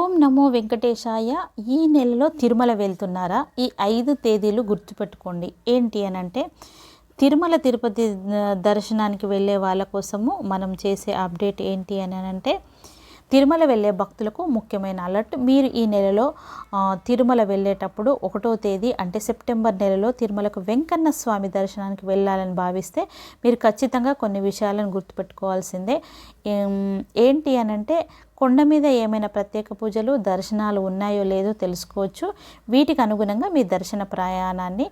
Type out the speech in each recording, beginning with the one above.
ఓం నమో వెంకటేశాయ ఈ నెలలో తిరుమల వెళ్తున్నారా? ఈ ఐదు తేదీలు గుర్తుపెట్టుకోండి. ఏంటి అని అంటే తిరుమల తిరుపతి దర్శనానికి వెళ్ళే వాళ్ళ కోసము మనం చేసే అప్డేట్ ఏంటి అని అంటే తిరుమల వెళ్ళే భక్తులకు ముఖ్యమైన అలర్ట్ మీరు ఈ నెలలో తిరుమల వెళ్ళేటప్పుడు ఒకటో తేదీ అంటే సెప్టెంబర్ నెలలో తిరుమలకు వెంకన్న స్వామి దర్శనానికి వెళ్ళాలని భావిస్తే మీరు ఖచ్చితంగా కొన్ని విషయాలను గుర్తుపెట్టుకోవాల్సిందే. ఏంటి అనంటే కొండ మీద ఏమైనా ప్రత్యేక పూజలు దర్శనాలు ఉన్నాయో లేదో తెలుసుకోవచ్చు. వీటికి అనుగుణంగా మీ దర్శన ప్రయాణాన్ని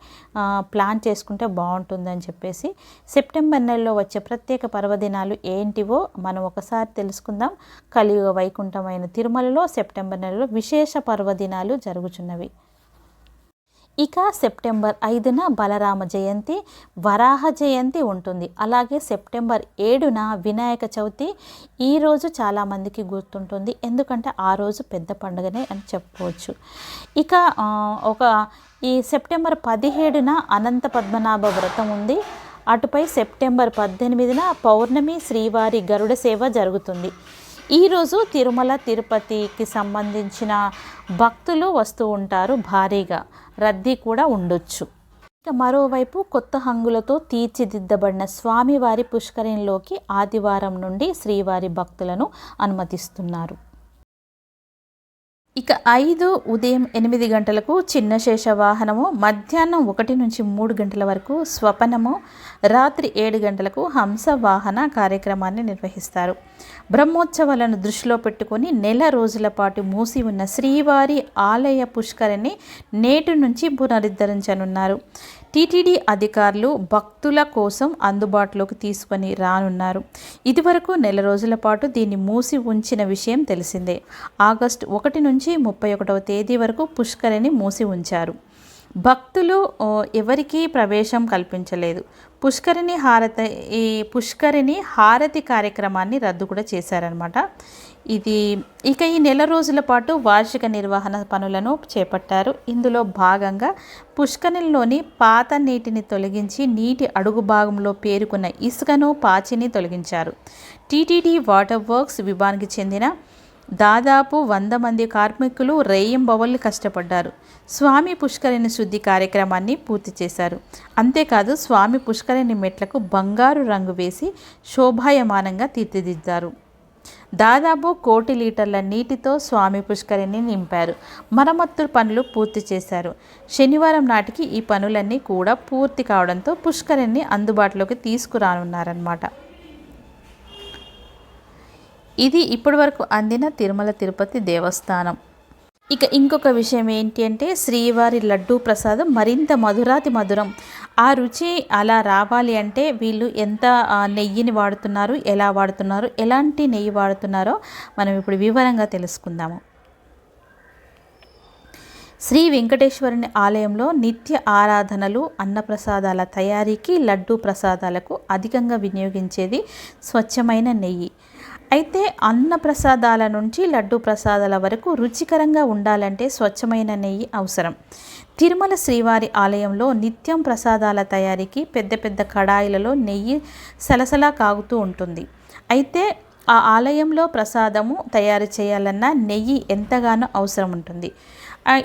ప్లాన్ చేసుకుంటే బాగుంటుందని చెప్పేసి సెప్టెంబర్ నెలలో వచ్చే ప్రత్యేక పర్వదినాలు ఏంటివో మనం ఒకసారి తెలుసుకుందాం. కలియుగ వైకుంఠమైన తిరుమలలో సెప్టెంబర్ నెలలో విశేష పర్వదినాలు జరుగుచున్నవి. ఇక సెప్టెంబర్ ఐదున బలరామ జయంతి వరాహ జయంతి ఉంటుంది. అలాగే సెప్టెంబర్ ఏడున వినాయక చవితి ఈరోజు చాలామందికి గుర్తుంటుంది. ఎందుకంటే ఆ రోజు పెద్ద పండుగనే అని చెప్పుకోవచ్చు. ఇక ఒక ఈ సెప్టెంబర్ పదిహేడున అనంత పద్మనాభ వ్రతం ఉంది. అటుపై సెప్టెంబర్ పద్దెనిమిదిన పౌర్ణమి శ్రీవారి గరుడ సేవ జరుగుతుంది. ఈరోజు తిరుమల తిరుపతికి సంబంధించిన భక్తులు వస్తూ ఉంటారు భారీగా. రద్దీ కూడా ఉండొచ్చు. ఇక మరోవైపు కొత్త హంగులతో తీర్చిదిద్దబడిన స్వామివారి పుష్కరిణిలోకి ఆదివారం నుండి శ్రీవారి భక్తులను అనుమతిస్తున్నారు. ఇక ఐదు ఉదయం ఎనిమిది గంటలకు చిన్న శేష వాహనము మధ్యాహ్నం ఒకటి నుంచి మూడు గంటల వరకు స్వపనము రాత్రి ఏడు గంటలకు హంస వాహన కార్యక్రమాన్ని నిర్వహిస్తారు. బ్రహ్మోత్సవాలను దృష్టిలో పెట్టుకొని నెల రోజుల పాటు మూసి ఉన్న శ్రీవారి ఆలయ పుష్కరిని నేటి నుంచి పునరుద్ధరించనున్నారు. టీటీడీ అధికారులు భక్తుల కోసం అందుబాటులోకి తీసుకొని రానున్నారు. ఇదివరకు నెల రోజుల పాటు దీన్ని మూసి ఉంచిన విషయం తెలిసిందే. ఆగస్టు ఒకటి నుంచి ముప్పై ఒకటవ తేదీ వరకు పుష్కరిని మూసి ఉంచారు. భక్తులు ఎవరికీ ప్రవేశం కల్పించలేదు. పుష్కరిణి హారతి ఈ పుష్కరిణి హారతి కార్యక్రమాన్ని రద్దు కూడా చేశారనమాట ఇది ఇక ఈ నెల రోజుల పాటు వార్షిక నిర్వహణ పనులను చేపట్టారు. ఇందులో భాగంగా పుష్కరిణిలోని పాత నీటిని తొలగించి నీటి అడుగు భాగంలో పేరుకున్న ఇసుకను పాచిని తొలగించారు. టీటీడీ వాటర్ వర్క్స్ విభాగానికి చెందిన దాదాపు వంద మంది కార్మికులు రేయింబవళ్ళు కష్టపడ్డారు. స్వామి పుష్కరిణి శుద్ధి కార్యక్రమాన్ని పూర్తి చేశారు. అంతేకాదు స్వామి పుష్కరిణి మెట్లకు బంగారు రంగు వేసి శోభాయమానంగా తీర్చిదిద్దారు. దాదాపు కోటి లీటర్ల నీటితో స్వామి పుష్కరిణి నింపారు. మరమ్మత్తు పనులు పూర్తి చేశారు. శనివారం నాటికి ఈ పనులన్నీ కూడా పూర్తి కావడంతో పుష్కరిణి అందుబాటులోకి తీసుకురానున్నారన్నమాట. ఇది ఇప్పటివరకు అందిన తిరుమల తిరుపతి దేవస్థానం. ఇక ఇంకొక విషయం ఏంటి అంటే శ్రీవారి లడ్డూ ప్రసాదం మరింత మధురాతి మధురం. ఆ రుచి అలా రావాలి అంటే వీళ్ళు ఎంత నెయ్యిని వాడుతున్నారు ఎలా వాడుతున్నారు ఎలాంటి నెయ్యి వాడుతున్నారో మనం ఇప్పుడు వివరంగా తెలుసుకుందాము. శ్రీ వెంకటేశ్వరుని ఆలయంలో నిత్య ఆరాధనలు అన్నప్రసాదాల తయారీకి లడ్డూ ప్రసాదాలకు అధికంగా వినియోగించేది స్వచ్ఛమైన నెయ్యి. అయితే అన్న ప్రసాదాల నుంచి లడ్డూ ప్రసాదాల వరకు రుచికరంగా ఉండాలంటే స్వచ్ఛమైన నెయ్యి అవసరం. తిరుమల శ్రీవారి ఆలయంలో నిత్యం ప్రసాదాల తయారీకి పెద్ద పెద్ద కడాయిలలో నెయ్యి సలసలా కాగుతూ ఉంటుంది. అయితే ఆ ఆలయంలో ప్రసాదము తయారు చేయాలన్నా నెయ్యి ఎంతగానో అవసరం ఉంటుంది.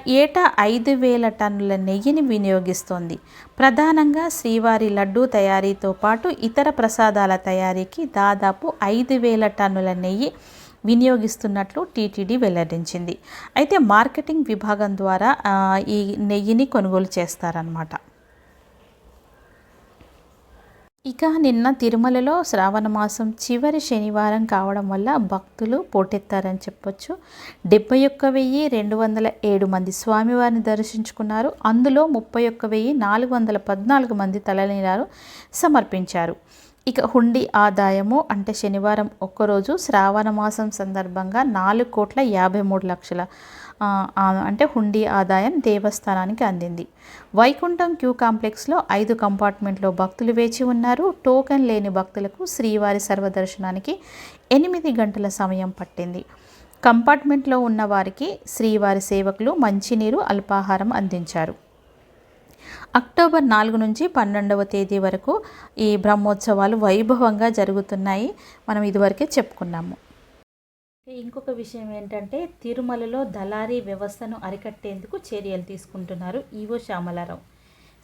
ఏటా ఐదు వేల టన్నుల నెయ్యిని వినియోగిస్తోంది. ప్రధానంగా శ్రీవారి లడ్డూ తయారీతో పాటు ఇతర ప్రసాదాల తయారీకి దాదాపు ఐదు వేల టన్నుల నెయ్యి వినియోగిస్తున్నట్లు టీటీడీ వెల్లడించింది. అయితే మార్కెటింగ్ విభాగం ద్వారా ఈ నెయ్యిని కొనుగోలు చేస్తారన్నమాట. ఇక నిన్న తిరుమలలో శ్రావణ మాసం చివరి శనివారం కావడం వల్ల భక్తులు పోటెత్తారని చెప్పొచ్చు. డెబ్బై ఒక్క వెయ్యి రెండు వందల ఏడు మంది స్వామివారిని దర్శించుకున్నారు. అందులో ముప్పై ఒక్క వెయ్యి నాలుగు వందల పద్నాలుగు మంది తలనీలాలు సమర్పించారు. ఇక హుండీ ఆదాయము అంటే శనివారం ఒక్కరోజు శ్రావణ మాసం సందర్భంగా నాలుగు కోట్ల యాభై మూడు లక్షల అంటే హుండీ ఆదాయం దేవస్థానానికి అందింది. వైకుంఠం క్యూ కాంప్లెక్స్లో ఐదు కంపార్ట్మెంట్లో భక్తులు వేచి ఉన్నారు. టోకెన్ లేని భక్తులకు శ్రీవారి సర్వదర్శనానికి ఎనిమిది గంటల సమయం పట్టింది. కంపార్ట్మెంట్లో ఉన్న వారికి శ్రీవారి సేవకులు మంచినీరు అల్పాహారం అందించారు. అక్టోబర్ నాలుగు నుంచి పన్నెండవ తేదీ వరకు ఈ బ్రహ్మోత్సవాలు వైభవంగా జరుగుతున్నాయి. మనం ఇదివరకే చెప్పుకున్నాము. ఇంకొక విషయం ఏంటంటే తిరుమలలో దళారీ వ్యవస్థను అరికట్టేందుకు చర్యలు తీసుకుంటున్నారు ఈవో శ్యామలారావు.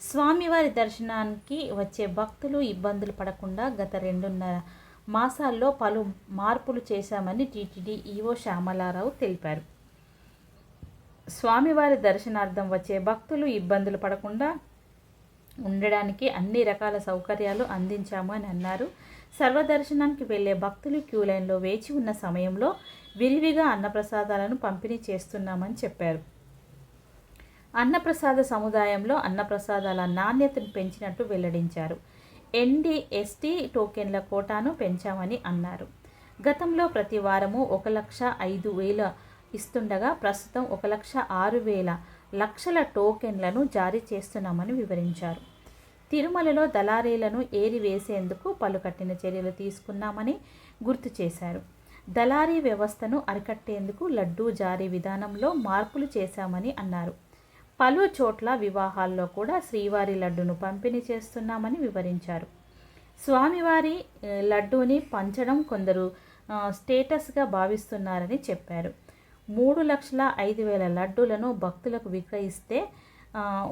స్వామివారి దర్శనానికి వచ్చే భక్తులు ఇబ్బందులు పడకుండా గత రెండున్నర మాసాల్లో పలు మార్పులు చేశామని టీటీడీ ఈవో శ్యామలారావు తెలిపారు. స్వామివారి దర్శనార్థం వచ్చే భక్తులు ఇబ్బందులు పడకుండా ఉండడానికి అన్ని రకాల సౌకర్యాలు అందించాము అని అన్నారు. సర్వదర్శనానికి వెళ్ళే భక్తులు క్యూ లైన్లో వేచి ఉన్న సమయంలో విరివిగా అన్నప్రసాదాలను పంపిణీ చేస్తున్నామని చెప్పారు. అన్నప్రసాద సముదాయంలో అన్నప్రసాదాల నాణ్యతను పెంచినట్టు వెల్లడించారు. ఎన్డి ఎస్టీ టోకెన్ల కోటాను పెంచామని అన్నారు. గతంలో ప్రతి వారము ఒక లక్ష ఐదు వేల ఇస్తుండగా ప్రస్తుతం ఒక లక్ష ఆరు వేల లక్షల టోకెన్లను జారీ చేస్తున్నామని వివరించారు. తిరుమలలో దళారీలను ఏరివేసేందుకు పలుకట్టిన చర్యలు తీసుకున్నామని గుర్తు చేశారు. దళారీ వ్యవస్థను అరికట్టేందుకు లడ్డూ జారీ విధానంలో మార్పులు చేశామని అన్నారు. పలు చోట్ల వివాహాల్లో కూడా శ్రీవారి లడ్డును పంపిణీ చేస్తున్నామని వివరించారు. స్వామివారి లడ్డూని పంచడం కొందరు స్టేటస్గా భావిస్తున్నారని చెప్పారు. మూడు లక్షల ఐదు వేల లడ్డూలను భక్తులకు విక్రయిస్తే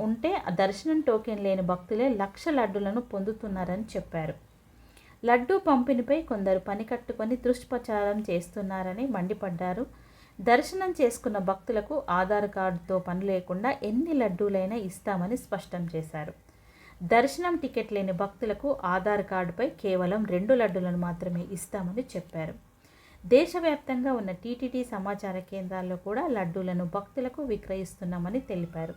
ఉంటే దర్శనం టోకెన్ లేని భక్తులే లక్ష లడ్డులను పొందుతున్నారని చెప్పారు. లడ్డూ పంపిణీపై కొందరు పని కట్టుకొని దుష్ప్రచారం చేస్తున్నారని మండిపడ్డారు. దర్శనం చేసుకున్న భక్తులకు ఆధార్ కార్డుతో పని లేకుండా ఎన్ని లడ్డూలైనా ఇస్తామని స్పష్టం చేశారు. దర్శనం టికెట్ లేని భక్తులకు ఆధార్ కార్డుపై కేవలం రెండు లడ్డులను మాత్రమే ఇస్తామని చెప్పారు. దేశవ్యాప్తంగా ఉన్న టీటీడీ సమాచార కేంద్రాల్లో కూడా లడ్డూలను భక్తులకు విక్రయిస్తున్నామని తెలిపారు.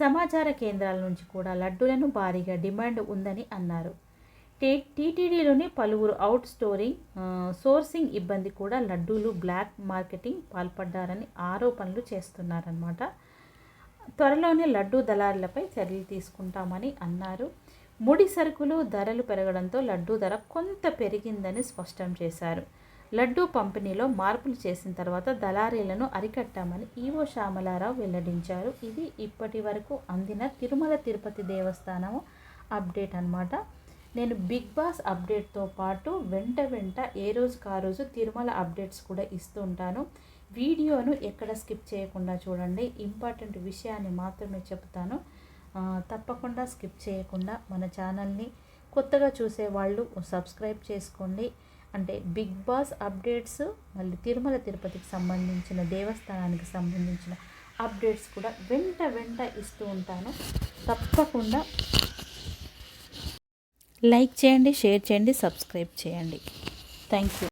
సమాచార కేంద్రాల నుంచి కూడా లడ్డూలను భారీగా డిమాండ్ ఉందని అన్నారు. టే టీటీడీలోని పలువురు అవుట్ స్టోరింగ్ సోర్సింగ్ ఇబ్బంది కూడా లడ్డూలు బ్లాక్ మార్కెటింగ్ పాల్పడ్డారని ఆరోపణలు చేస్తున్నారన్నమాట. త్వరలోనే లడ్డూ దళారులపై చర్యలు తీసుకుంటామని అన్నారు. ముడి సరుకులు ధరలు పెరగడంతో లడ్డూ ధర కొంత పెరిగిందని స్పష్టం చేశారు. లడ్డూ పంపిణీలో మార్పులు చేసిన తర్వాత దళారీలను అరికట్టామని ఈవో శ్యామలారావు వెల్లడించారు. ఇది ఇప్పటి వరకు అందిన తిరుమల తిరుపతి దేవస్థానం అప్డేట్ అనమాట నేను బిగ్ బాస్ అప్డేట్తో పాటు వెంట వెంట ఏ రోజు ఆ రోజు తిరుమల అప్డేట్స్ కూడా ఇస్తూ ఉంటాను. వీడియోను ఎక్కడ స్కిప్ చేయకుండా చూడండి. ఇంపార్టెంట్ విషయాన్ని మాత్రమే చెప్తాను. తప్పకుండా స్కిప్ చేయకుండా మన ఛానల్ని కొత్తగా చూసే వాళ్ళు సబ్స్క్రైబ్ చేసుకోండి. అంటే బిగ్ బాస్ అప్డేట్స్ మళ్ళీ తిరుమల తిరుపతికి సంబంధించిన దేవస్థానానికి సంబంధించిన అప్డేట్స్ కూడా వెంట వెంట ఇస్తూ ఉంటాను. తప్పకుండా లైక్ చేయండి షేర్ చేయండి సబ్స్క్రైబ్ చేయండి. Thank you.